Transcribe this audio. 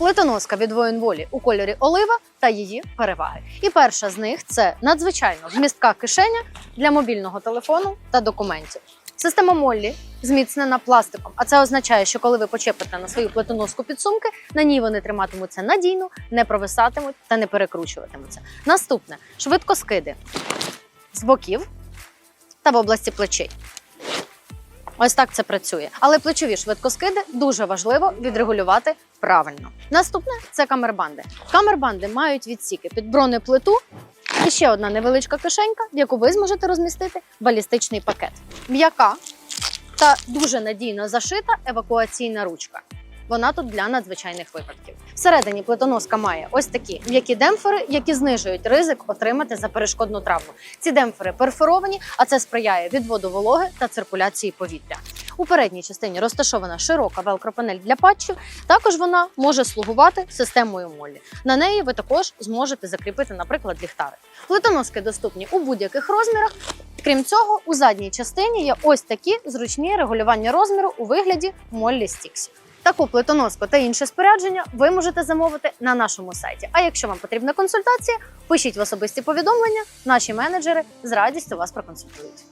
Плитоноска від воїнволі у кольорі олива та її переваги. І перша з них це надзвичайно вмістка кишеня для мобільного телефону та документів. Система Моллі зміцнена пластиком, а це означає, що коли ви почепите на свою плитоноску підсумки, на ній вони триматимуться надійно, не провисатимуть та не перекручуватимуться. Наступне швидкоскиди з боків та в області плечей. Ось так це працює. Але плечові швидкоскиди дуже важливо відрегулювати правильно. Наступне це камербанди. Камербанди мають відсіки під бронеплиту і ще одна невеличка кишенька, в яку ви зможете розмістити балістичний пакет. М'яка та дуже надійно зашита евакуаційна ручка. Вона тут для надзвичайних випадків. Всередині плитоноска має ось такі м'які демпфери, які знижують ризик отримати заперешкодну травму. Ці демпфери перфоровані, а це сприяє відводу вологи та циркуляції повітря. У передній частині розташована широка велкропанель для патчів. Також вона може слугувати системою Моллі. На неї ви також зможете закріпити, наприклад, ліхтари. Плитоноски доступні у будь-яких розмірах. Крім цього, у задній частині є ось такі зручні регулювання розміру у вигляді Моллі стіксів. Таку плитоноску та інше спорядження ви можете замовити на нашому сайті. А якщо вам потрібна консультація, пишіть в особисті повідомлення. Наші менеджери з радістю вас проконсультують.